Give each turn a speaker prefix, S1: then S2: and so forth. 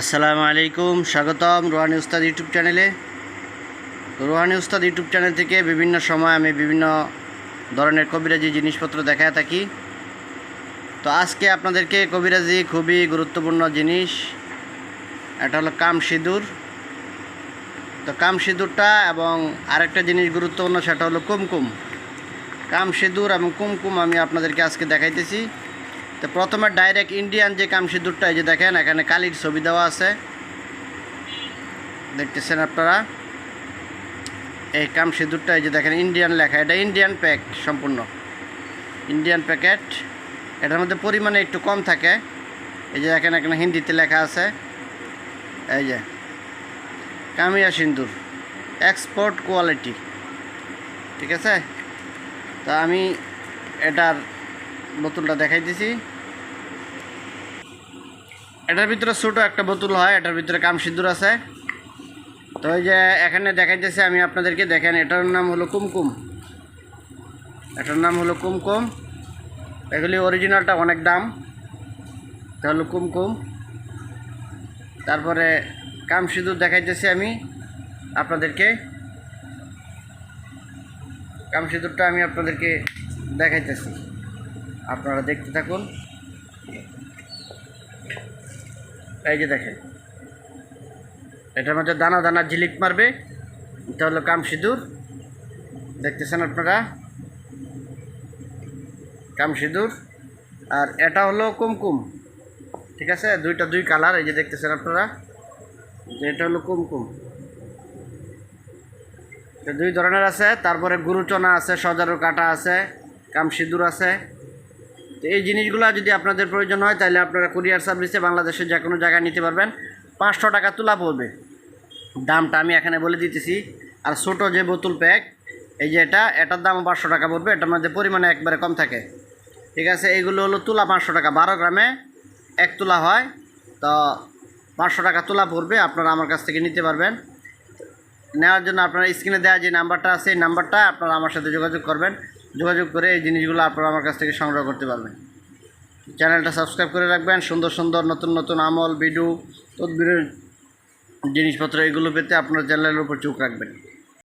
S1: আসসালামু আলাইকুম, স্বাগতম রোহানি উস্তাদ ইউটিউব চ্যানেলে। রোহানি উস্তাদ ইউটিউব চ্যানেল থেকে বিভিন্ন সময় আমি বিভিন্ন ধরনের কবিরাজি জিনিসপত্র দেখায় থাকি। তো আজকে আপনাদেরকে কবিরাজি খুবই গুরুত্বপূর্ণ জিনিস, এটা হলো কাম সিঁদুর তো কাম সিঁদুরটা এবং আরেকটা জিনিস গুরুত্বপূর্ণ, সেটা হলো কুমকুম। কাম সিঁদুর এবং কুমকুম আমি আপনাদেরকে আজকে দেখাইতেছি। তো প্রথমে ডাইরেক্ট ইন্ডিয়ান যে কাম সিঁদুরটা এই যে দেখেন, এখানে কালির ছবি দেওয়া আছে। দেখতেছেন আপনারা? এই কাম সিঁদুরটা এই যে দেখেন ইন্ডিয়ান লেখা। এটা ইন্ডিয়ান প্যাক সম্পূর্ণ। ইন্ডিয়ান প্যাকেট এটার মধ্যে পরিমাণে একটু কম থাকে। এই যে দেখেন, এখানে হিন্দিতে লেখা আছে। এই যে, কামিয়া সিন্দুর। এক্সপোর্ট কোয়ালিটি ঠিক আছে? তা আমি এটার বোতলটা দেখাইতেছি এটার ভিতরে ছোটো একটা বোতল হয়, এটার ভিতরে কাম সিঁদুর আছে। তো ওই যে এখানে দেখাইতেছে আমি আপনাদেরকে দেখেন, এটার নাম হলো কুমকুম। এটার নাম হলো কুমকুম। এগুলি অরিজিনালটা অনেক দাম। এটা হলো কুমকুম। তারপরে কাম সিঁদুর দেখাইতেছি আমি আপনাদেরকে। কাম সিঁদুরটা আমি আপনাদেরকে দেখাইতেছি। আপনারা দেখতে থাকুন। এই যে দেখেন। এটার মধ্যে দানা দানা ঝিলিক মারবে। এটা হলো কাম সিঁদুর। দেখতেছেন আপনারা? কাম সিঁদুর। আর এটা হলো কুমকুম। ঠিক আছে? দুইটা দুই কালার, এই যে দেখতেছেন আপনারা? এটা হলো কুমকুম। দুই ধরনের আছে। তারপরে গুরুচনা আছে, সজারু কাটা আছে, কাম সিঁদুর আছে। এই জিনিসগুলো যদি আপনাদের প্রয়োজন হয়, তাহলে আপনারা কুরিয়ার সার্ভিসে বাংলাদেশের যে কোনো জায়গায় নিতে পারবেন। পাঁচশো টাকা তোলা পড়বে। দামটা আমি এখানে বলে দিতেছি। আর ছোটো যে বোতল প্যাক, এই যে এটা, এটার দাম পাঁচশো টাকা পড়বে। এটার মধ্যে পরিমাণে একবারে কম থাকে। ঠিক আছে, এইগুলো হলো তুলা পাঁচশো টাকা। বারো গ্রামে এক তুলা হয়। তো পাঁচশো টাকা তোলা পড়বে, আপনারা আমার কাছ থেকে নিতে পারবেন। নেওয়ার জন্য আপনারা স্ক্রিনে দেওয়া যে নাম্বারটা আছে, এই নাম্বারটা আপনারা আমার সাথে যোগাযোগ করবেন। যোগাযোগ করে এই জিনিসগুলো আপনারা আমার কাছ থেকে সংগ্রহ করতে পারবেন। চ্যানেলটা সাবস্ক্রাইব করে রাখবেন, সুন্দর সুন্দর নতুন নতুন আমল, ভিডিও, তদবিরের জিনিসপত্র, এগুলো পেতে আপনার চ্যানেলের উপর চোখ রাখবেন।